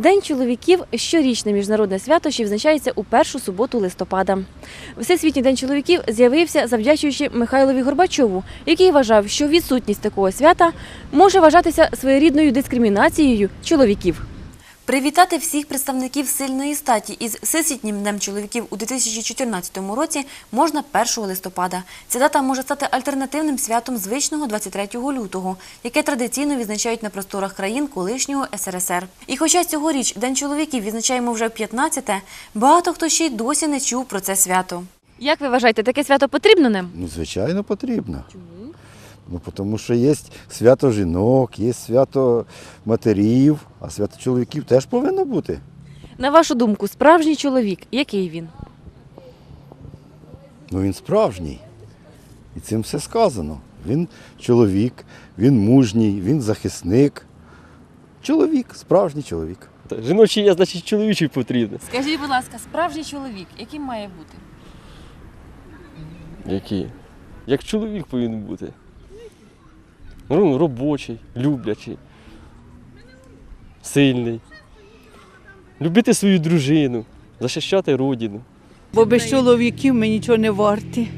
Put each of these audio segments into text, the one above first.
День чоловіків щорічне міжнародне свято, що відзначається у першу суботу листопада. Всесвітній день чоловіків з'явився завдячуючи Михайлові Горбачову, який вважав, що відсутність такого свята може вважатися своєрідною дискримінацією чоловіків. Привітати всіх представників сильної статі із Всесвітнім днем чоловіків у 2014 році можна 1 листопада. Ця дата може стати альтернативним святом звичного 23 лютого, яке традиційно відзначають на просторах країн колишнього СРСР. І хоча цьогоріч День чоловіків відзначаємо вже 15-те, багато хто ще й досі не чув про це свято. Як ви вважаєте, таке свято потрібно нам? Ну, звичайно, потрібно. Чому? Ну, тому що є свято жінок, є свято матерів, а свято чоловіків теж повинно бути. На вашу думку, справжній чоловік, який він? Ну він справжній. І цим все сказано. Він чоловік, він мужній, він захисник. Чоловік, справжній чоловік. Жіночий є, значить чоловічий потрібен. Скажіть, будь ласка, справжній чоловік, яким має бути? Який? Як чоловік повинен бути. Ну, робочий, люблячий, сильний. Любити свою дружину, захищати родину. Бо без чоловіків ми нічого не варті.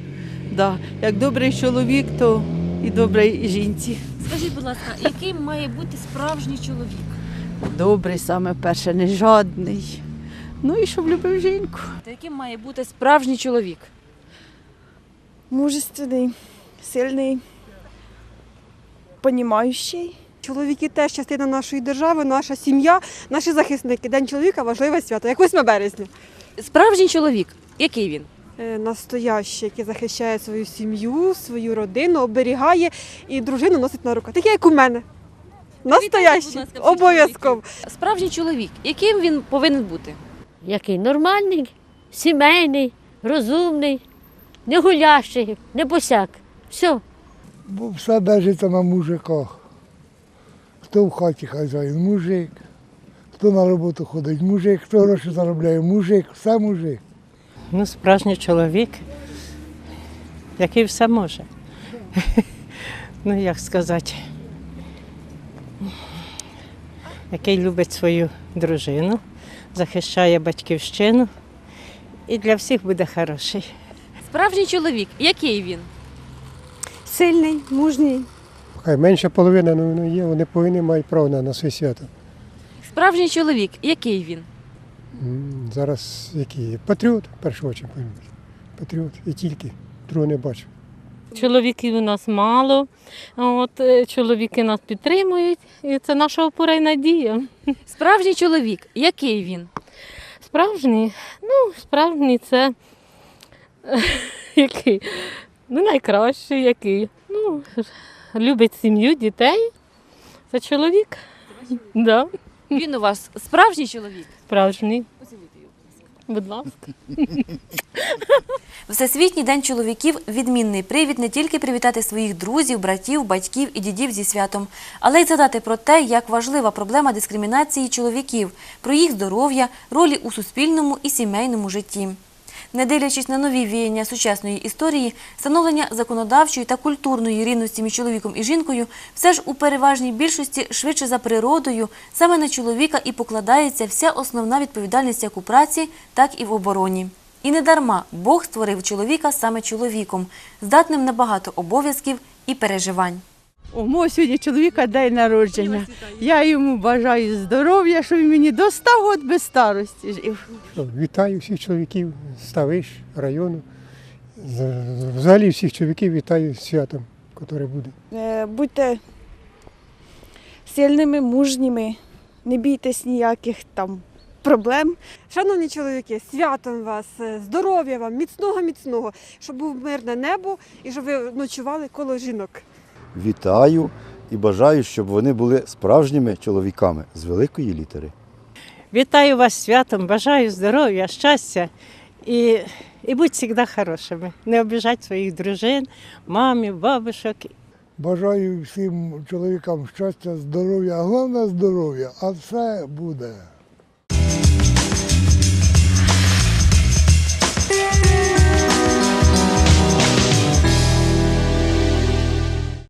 Да. Як добрий чоловік, то і добрій жінці. Скажіть, будь ласка, яким має бути справжній чоловік? Добрий саме перше, не жадний. Ну і щоб любив жінку. Та яким має бути справжній чоловік? мужественний, сильний, понімаючий. Чоловіки теж частина нашої держави, наша сім'я, наші захисники. День чоловіка важливе свято, як 8 березня. Справжній чоловік, який він? Е, Настоящий, який захищає свою сім'ю, свою родину, оберігає і дружину носить на руках. Таке, як у мене. Настоящий, обов'язково. Справжній чоловік, яким він повинен бути? Який нормальний, сімейний, розумний, не гулящий, не босяк. Все. Бо все держиться на мужиках. Хто в хаті хазяїн мужик, хто на роботу ходить мужик, хто гроші заробляє мужик, все мужик. Ну, справжній чоловік, який все може. Ну, як сказати, який любить свою дружину, захищає батьківщину і для всіх буде хороший. Справжній чоловік, який він? Сильний, мужній. Хай менша половина ну, ну, є, вони повинні мають право на, на своє свято. Справжній чоловік, який він? М, Зараз які? Патріот, в першу чергу. Патріот і тільки. Другого не бачу. Чоловіків у нас мало, от, е, чоловіки нас підтримують, і це наша опора і надія. Справжній чоловік, який він? Справжній, ну, справжній це який? Ну, найкращий який. Ну, любить сім'ю, дітей. Це чоловік. Да, Він у вас справжній чоловік? справжній. Будь ласка. Всесвітній день чоловіків відмінний привід не тільки привітати своїх друзів, братів, батьків і дідів зі святом, але й згадати про те, як важлива проблема дискримінації чоловіків, про їх здоров'я, ролі у суспільному і сімейному житті. Не дивлячись на нові віяння сучасної історії, становлення законодавчої та культурної рівності між чоловіком і жінкою все ж у переважній більшості швидше за природою саме на чоловіка і покладається вся основна відповідальність як у праці, так і в обороні. І не дарма Бог створив чоловіка саме чоловіком, здатним на багато обов'язків і переживань. У мого сьогодні чоловіка день народження. Я йому бажаю здоров'я, щоб він мені до 100 років без старості жив. Вітаю всіх чоловіків Ставиш, району. Взагалі всіх чоловіків вітаю з святом, яке буде. Е, Будьте сильними, мужніми, не бійтесь ніяких там проблем. Шановні чоловіки, святом вас, е, здоров'я вам, міцного, міцного, щоб був мирне небо і щоб ви ночували коло жінок. Вітаю і бажаю, щоб вони були справжніми чоловіками з великої літери. Вітаю вас святом, бажаю здоров'я, щастя і, і будь завжди хорошими. Не обіжать своїх дружин, мамів, бабушок Бажаю всім чоловікам щастя, здоров'я, а головне здоров'я, а все буде.